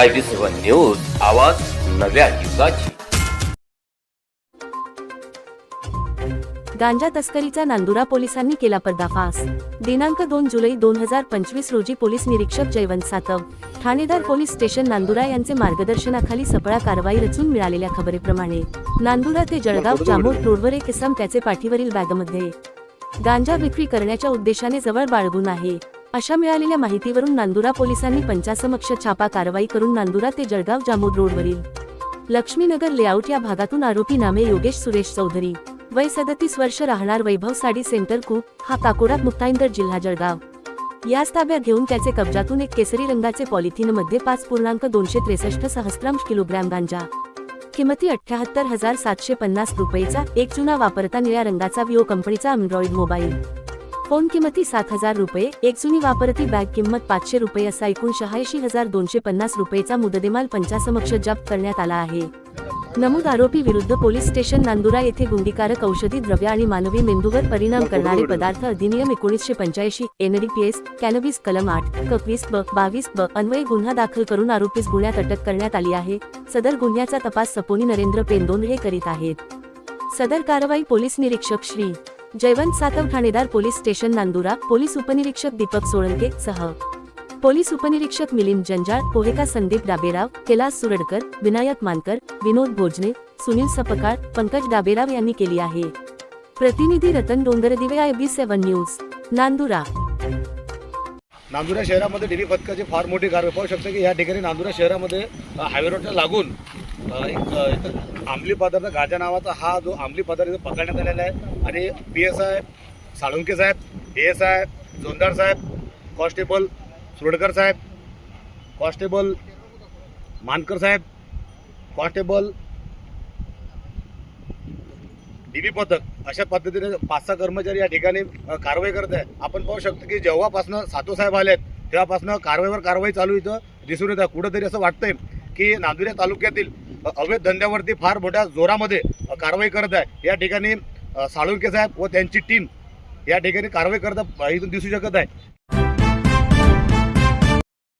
I B seven news आवाज नव्या युगाची. गांजा तस्करीचा नांदुरा पोलिसांनी केला पर्दाफाश दिनांक दोन जुलै दोन हजार पंचवीस रोजी पोलीस निरीक्षक जयवंत सातव ठाणेदार पोलीस स्टेशन नांदुरा यांचे मार्गदर्शनाखाली सपळा कारवाई रचून मिळालेल्या खबरेप्रमाणे. नांदुरा ते जळगाव जामोद रोडवर एक इसम त्याचे पाठीवरील बॅगमध्ये. गांजा विक्री करण्याच्या उद्देशाने जवळ बाळगून आहे. अशा मिळालेल्या माहितीवरून नांदुरा पोलिसांनी पंचासमक्ष छापा कारवाई करून नांदुरा ते जळगाव जामोद रोडवरील लक्ष्मीनगर लेआउट या भागातून आरोपी नामे योगेश सुरेश चौधरी. वय सदतीस वर्ष राहणार वैभव साडी सेंटर कू हा काकोडा मुक्ताईंदर जिल्हा जळगाव. याच ताब्यात घेऊन त्याचे कब्जातून एक केसरी रंगाचे पॉलिथिनमध्ये पाच पूर्णांक दोनशे त्रेसष्ट सहस्रांश किलोग्रॅम गांजा. किमती अठ्याहत्तर हजार सातशे पन्नास रुपयेचा एक जुना वापरता निळ्या रंगाचा विओ कंपनीचा अँड्रॉइड मोबाईल. फोन किमती सात हजार रुपये एक जुनी वापरती बॅग किंमत पाचशे रुपये असा एकूण शहाऐंशी हजार दोनशे पन्नास रुपयेचा मुददेमाल पंचासमक्ष जप्त करण्यात आला आहे. नमूद आरोपी विरुद्ध पोलीस स्टेशन नांदुरा येथे गुंडीकारक औषधी द्रव्य आणि मानवी मेंदूवर परिणाम करणारे पदार्थ अधिनियम एकोणीसशे पंच्याऐंशी एनडीपीएस कॅनबिस कलम आठ एकवीस ब बावीस ब अन्वये गुन्हा दाखल करून आरोपीस गुन्ह्यात अटक करण्यात आली आहे. सदर गुन्ह्याचा तपास सपोनी नरेंद्र पेंदोन हे करीत आहेत. सदर कारवाई पोलीस निरीक्षक श्री जयवंत सातव ठाणेदार पोलीस स्टेशन नांदुरा पोलीस उपनिरीक्षक दीपक सोळंके सह. पोलीस उपनिरीक्षक मिलिंद जंजाळ पोहेका संदीप डाबेराव कैलास सुरडकर विनायक मानकर विनोद भोजने सुनील सपकाळ पंकज डाबेराव यांनी केली आहे. प्रतिनिधी Ratan Dongardive I B seven news Nandura. Nandura शहरामध्ये डेली पथकाची फार मोठी कार्य पाहू शकते की या ठिकाणी नांदुरा शहरामध्ये हायवे रोडच्या लागून एक आंबली पदार्थ गाजा नावाचा हा जो आंबली पदार्थ इथं पकडण्यात आलेला आहे. आणि पी एस आय साळुंके साहेब ए एस आय जोंदार साहेब कॉन्स्टेबल सुरडकर साहेब कॉन्स्टेबल मानकर साहेब कॉन्स्टेबल डीबी पथक अशा पद्धतीने पाच सहा कर्मचारी या ठिकाणी कारवाई करत आहे. आपण पाहू शकतो की जेव्हापासनं सातू साहेब आहेत तेव्हापासनं कारवाईवर कारवाई चालू इथं दिसून येत. आहे कुठंतरी असं वाटतंय की नांदुरे तालुक्यातील अवैध धंद्यावरती फार मोठ्या जोरामध्ये कारवाई करत आहे. या ठिकाणी साळुंके साहेब व त्यांची टीम या ठिकाणी कारवाई करत इथून दिसू शकत आहे.